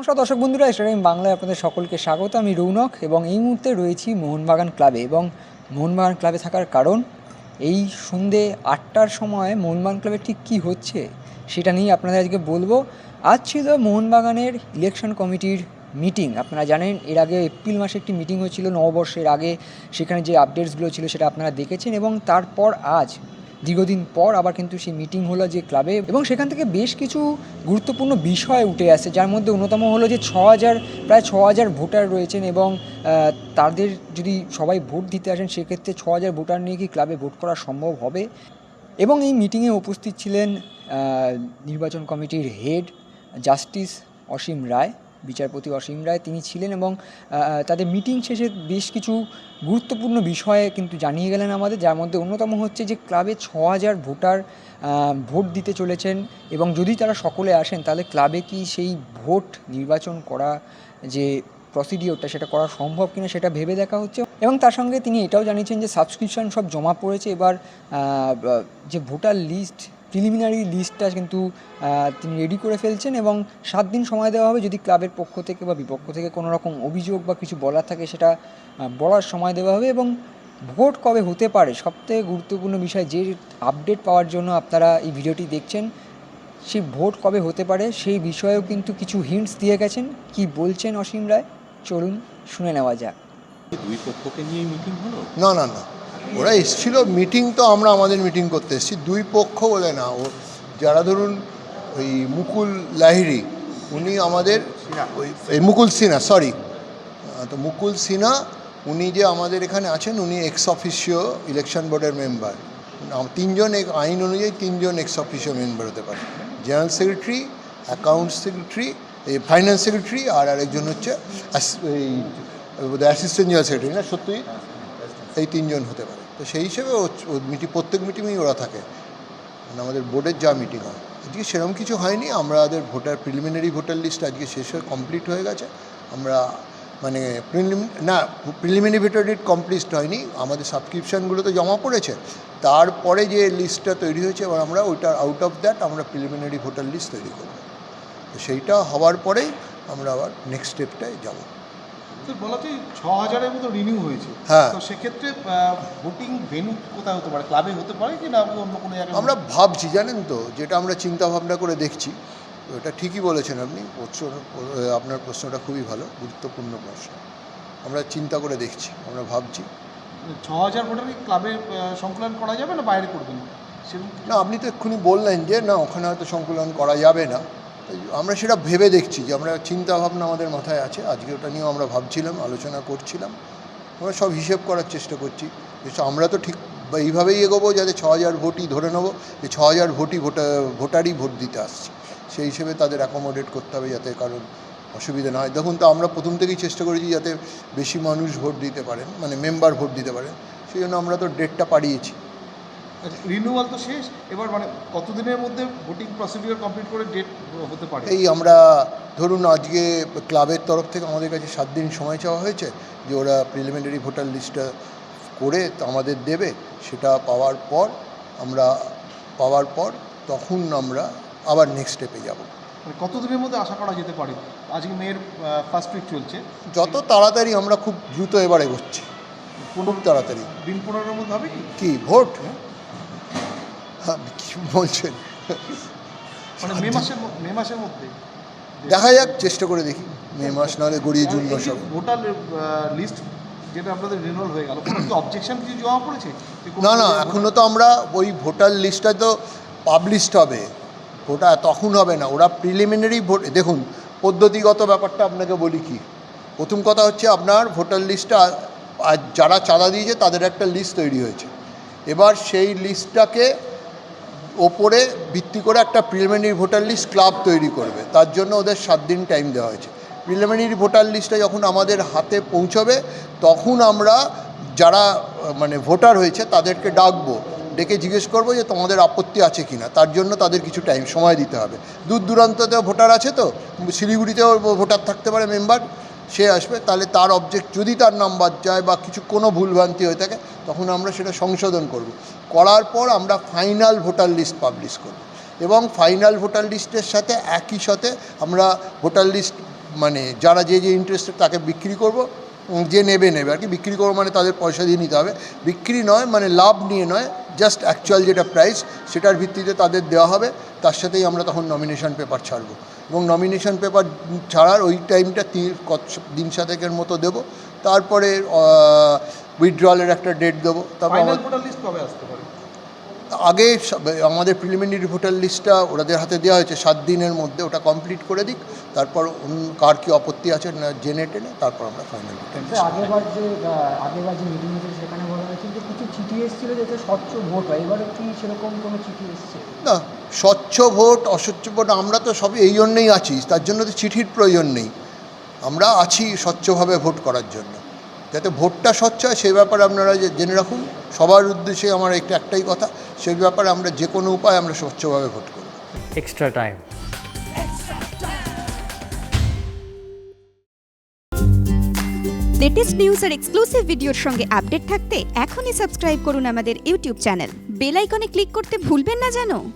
নমস্কার দর্শক বন্ধুরা স্টাডিং বাংলায় আপনাদের সকলকে স্বাগত। আমি রৌনক এবং এই মুহূর্তে রয়েছি মোহনবাগান ক্লাবে এবং মোহনবাগান ক্লাবে থাকার কারণ এই সন্ধে আটটার সময় মোহনবাগান ক্লাবে ঠিক কী হচ্ছে সেটা নিয়ে আপনাদের আজকে বলব। আজ ছিল মোহনবাগানের ইলেকশন কমিটির মিটিং আপনারা জানেন, এর আগে এপ্রিল মাসে একটি মিটিং হয়েছিল, নববর্ষের আগে। সেখানে যে আপডেটসগুলো ছিল সেটা আপনারা দেখেছেন এবং তারপর আজ দীর্ঘদিন পর আবার কিন্তু সেই মিটিং হলো যে ক্লাবে এবং সেখান থেকে বেশ কিছু গুরুত্বপূর্ণ বিষয় উঠে আসে, যার মধ্যে অন্যতম হলো যে ছ হাজার প্রায় ছ হাজার ভোটার রয়েছেন এবং তাদের যদি সবাই ভোট দিতে আসেন সেক্ষেত্রে ছ হাজার ভোটার নিয়ে কি ক্লাবে ভোট করা সম্ভব হবে? এবং এই মিটিংয়ে উপস্থিত ছিলেন নির্বাচন কমিটির হেড জাস্টিস অসীম রায়। বিচারপতি অসীম রায়, তিনি ছিলেন এবং তাদের মিটিং শেষে বেশ কিছু গুরুত্বপূর্ণ বিষয়ে কিন্তু জানিয়ে গেলেন আমাদের, যার মধ্যে অন্যতম হচ্ছে যে ক্লাবে ছ হাজার ভোটার ভোট দিতে চলেছেন এবং যদি তারা সকলে আসেন, তাহলে ক্লাবে কি সেই ভোট নির্বাচন করা যে প্রসিডিওরটা সেটা করা সম্ভব কিনা সেটা ভেবে দেখা হচ্ছে এবং তার সঙ্গে তিনি এটাও জানিয়েছেন যে সাবস্ক্রিপশন সব জমা পড়েছে। এবার যে ভোটার লিস্ট প্রিলিমিনারি লিস্টটা কিন্তু তিনি রেডি করে ফেলছেন এবং সাত দিন সময় দেওয়া হবে যদি ক্লাবের পক্ষ থেকে বা বিপক্ষ থেকে কোনো রকম অভিযোগ বা কিছু বলার থাকে সেটা বলার সময় দেওয়া হবে এবং ভোট কবে হতে পারে সবথেকে গুরুত্বপূর্ণ বিষয় যে আপডেট পাওয়ার জন্য আপনারা এই ভিডিওটি দেখছেন সেই ভোট কবে হতে পারে সেই বিষয়েও কিন্তু কিছু হিন্টস দিয়ে গেছেন। কি বলছেন অসীম রায়? চলুন শুনে নেওয়া যাক। দুই পক্ষকে নিয়ে মিটিং হলো? না না না। ওরা এসেছিল মিটিং তো আমরা আমাদের মিটিং করতে এসেছি। দুই পক্ষ বলে না ও যারা ধরুন ওই মুকুল লাহিরি উনি আমাদের ওই এই মুকুল সিনহা সরি তো মুকুল সিনহা উনি যে আমাদের এখানে আছেন উনি এক্স অফিসিও ইলেকশন বোর্ডের মেম্বার তিনজন আইন অনুযায়ী তিনজন এক্স অফিসিও মেম্বার হতে পারে। জেনারেল সেক্রেটারি অ্যাকাউন্ট সেক্রেটারি এই ফাইন্যান্স সেক্রেটারি আর আরেকজন হচ্ছে অ্যাসিস্ট্যান্ট জেনারেল সেক্রেটারি না সত্যি এই তিনজন হতে পারে। তো সেই হিসেবে মিটিং, প্রত্যেক মিটিংয়েই ওরা থাকে। মানে আমাদের বোর্ডের যা মিটিং হয়। আজকে সেরকম কিছু হয়নি। আমরা আমাদের ভোটার প্রিলিমিনারি ভোটার লিস্ট আজকে শেষ হয়ে কমপ্লিট হয়ে গেছে। আমরা মানে প্রিলিম না প্রিলিমিনারি ভোটার লিস্ট কমপ্লিট হয়নি। আমাদের সাবস্ক্রিপশানগুলো তো জমা পড়েছে। তারপরে যে লিস্টটা তৈরি হয়েছে, এবার আমরা ওইটার আউট অফ দ্যাট আমরা প্রিলিমিনারি ভোটার লিস্ট তৈরি করব। তো সেইটা হওয়ার পরেই আমরা আবার নেক্সট স্টেপটায় যাব। তো বলা যায় ছ হাজারের মতো রিনিউ হয়েছে। হ্যাঁ। তো সেক্ষেত্রে ভোটিং ভেন্যু কোথায় হতে পারে? ক্লাবে হতে পারে কি না? অন্য কোনো জায়গায় আমরা ভাবছি জানেন তো যেটা আমরা চিন্তা ভাবনা করে দেখছি এটা ঠিকই বলেছেন আপনি প্রশ্ন আপনার প্রশ্নটা খুবই ভালো গুরুত্বপূর্ণ প্রশ্ন। আমরা চিন্তা করে দেখছি আমরা ভাবছি। ছ হাজার ভোটারই ক্লাবে সংকলন করা যাবে না বাইরে করবেন? না আপনি তো এক্ষুনি বললেন যে না ওখানে হয়তো সংকলন করা যাবে না। আমরা সেটা ভেবে দেখছি যে আমরা চিন্তা ভাবনা আমাদের মাথায় আছে। আজকে ওটা নিয়েও আমরা ভাবছিলাম, আলোচনা করছিলাম। আমরা সব হিসেব করার চেষ্টা করছি। আমরা তো ঠিক এইভাবেই এগোবো যাতে ছ হাজার ভোটই ধরে নেব, যে ছ হাজার ভোটই ভোটার ভোটারই ভোট দিতে আসছে। সেই হিসেবে তাদের অ্যাকোমোডেট করতে হবে যাতে কারণ অসুবিধা না হয়। দেখুন তো, আমরা প্রথম থেকেই চেষ্টা করেছি যাতে বেশি মানুষ ভোট দিতে পারেন মানে মেম্বার ভোট দিতে পারেন। সেই জন্য আমরা তো ডেটটা পাড়িয়েছি। রিনিউয়াল তো শেষ। এবার মানে কতদিনের মধ্যে ভোটিং প্রসিডিওর কমপ্লিট করে ডেট হতে পারে? এই আমরা ধরুন আজকে ক্লাবের তরফ থেকে আমাদের কাছে সাত দিন সময় চাওয়া হয়েছে যে ওরা প্রিলিমিনারি ভোটার লিস্টটা করে আমাদের দেবে। সেটা পাওয়ার পর আমরা পাওয়ার পর তখন আমরা আবার নেক্সট স্টেপে যাব। মানে কতদিনের মধ্যে আশা করা যেতে পারে? আজকে মেয়ের ফার্স্ট উইক চলছে। যত তাড়াতাড়ি আমরা খুব দ্রুত এবার এগোচ্ছি খুব তাড়াতাড়ি। দিন পনেরোর মধ্যে হবে কি? কি ভোট? হ্যাঁ, কি বলছেন। মানে মে মাসের মে মাসের মধ্যে। দেখা যাক চেষ্টা করে দেখি। মে মাস নাহলে গড়িয়ে জুন মাস হবে ভোটার লিস্ট যেটা আপনাদের রিনিউয়াল হয়ে গেল কোনো কি অবজেকশন কিছু জমা পড়েছে? না না এখনও তো আমরা ওই ভোটার লিস্টটা তো পাবলিশড হবে। ওটা তখন হবে না ওরা প্রিলিমিনারি ভোট দেখুন পদ্ধতিগত ব্যাপারটা আপনাকে বলি কি। প্রথম কথা হচ্ছে আপনার ভোটার লিস্টটা আর যারা চাঁদা দিয়েছে তাদের একটা লিস্ট তৈরি হয়েছে। এবার সেই লিস্টটাকে ওপরে ভিত্তি করে একটা প্রিলিমিনারি ভোটার লিস্ট ক্লাব তৈরি করবে। তার জন্য ওদের সাত দিন টাইম দেওয়া হয়েছে। প্রিলিমিনারি ভোটার লিস্টটা যখন আমাদের হাতে পৌঁছবে, তখন আমরা যারা মানে ভোটার হয়েছে তাদেরকে ডাকবো। ডেকে জিজ্ঞেস করব যে তোমাদের আপত্তি আছে কি না তার জন্য তাদের কিছু টাইম সময় দিতে হবে। দূর দূরান্ততেও ভোটার আছে তো? শিলিগুড়িতেও ভোটার থাকতে পারে মেম্বার সে আসবে। তাহলে তার অবজেক্ট যদি তার নাম বাদ যায় বা কিছু কোনো ভুলভ্রান্তি হয়ে থাকে তখন আমরা সেটা সংশোধন করব। করার পর আমরা ফাইনাল ভোটার লিস্ট পাবলিশ করব। এবং ফাইনাল ভোটার লিস্টের সাথে একই সাথে আমরা ভোটার লিস্ট মানে যারা যে যে ইন্টারেস্টেড তাকে বিক্রি করব। যে নেবে নেবে। আর কি বিক্রি করব মানে তাদের পয়সা দিয়ে নিতে হবে। বিক্রি নয় মানে লাভ নিয়ে নয় জাস্ট অ্যাকচুয়াল যেটা প্রাইস সেটার ভিত্তিতে তাদের দেওয়া হবে। তার সাথেই আমরা তখন নমিনেশন পেপার ছাড়বো। এবং নমিনেশন পেপার ছাড়ার ওই টাইমটা দিন সাতেকের মতো দেবো। তারপরে উইথড্রলের একটা ডেট দেবো। তারপর আগে আমাদের প্রিলিমিনারি ভোটার লিস্টটা ওনাদের হাতে দেওয়া হয়েছে সাত দিনের মধ্যে। ওটা কমপ্লিট করে দিক তারপর কার কি আপত্তি আছে না জেনে টেনে তারপর আমরা ফাইনাল আগেবার যে আগেবার যে মিটিং হয়েছিল সেখানে বলা হয়েছিল যে কিছু চিঠি এসেছিল যাতে স্বচ্ছ ভোট হয়। এবারও কি সেরকম কোনো চিঠি এসছে? না স্বচ্ছ ভোট অস্বচ্ছ ভোট আমরা তো সব এই জন্যই আছি। তার জন্য তো চিঠির প্রয়োজন নেই। আমরা আছি স্বচ্ছভাবে ভোট করার জন্য। যাতে ভোটটা স্বচ্ছ হয় সেই ব্যাপারে আপনারা যে- জেনে রাখুন। সবার উদ্দেশ্যে আমার একটা একটাই কথা সেই ব্যাপারে আমরা যে কোনো উপায় আমরা স্বচ্ছভাবে ভোট করব। Extra time. লেটেস্ট নিউজ আর এক্সক্লুসিভ ভিডিওর সঙ্গে আপডেট থাকতে এখনই সাবস্ক্রাইব করুন আমাদের YouTube channel bell icon click করতে ভুলবেন না জানো?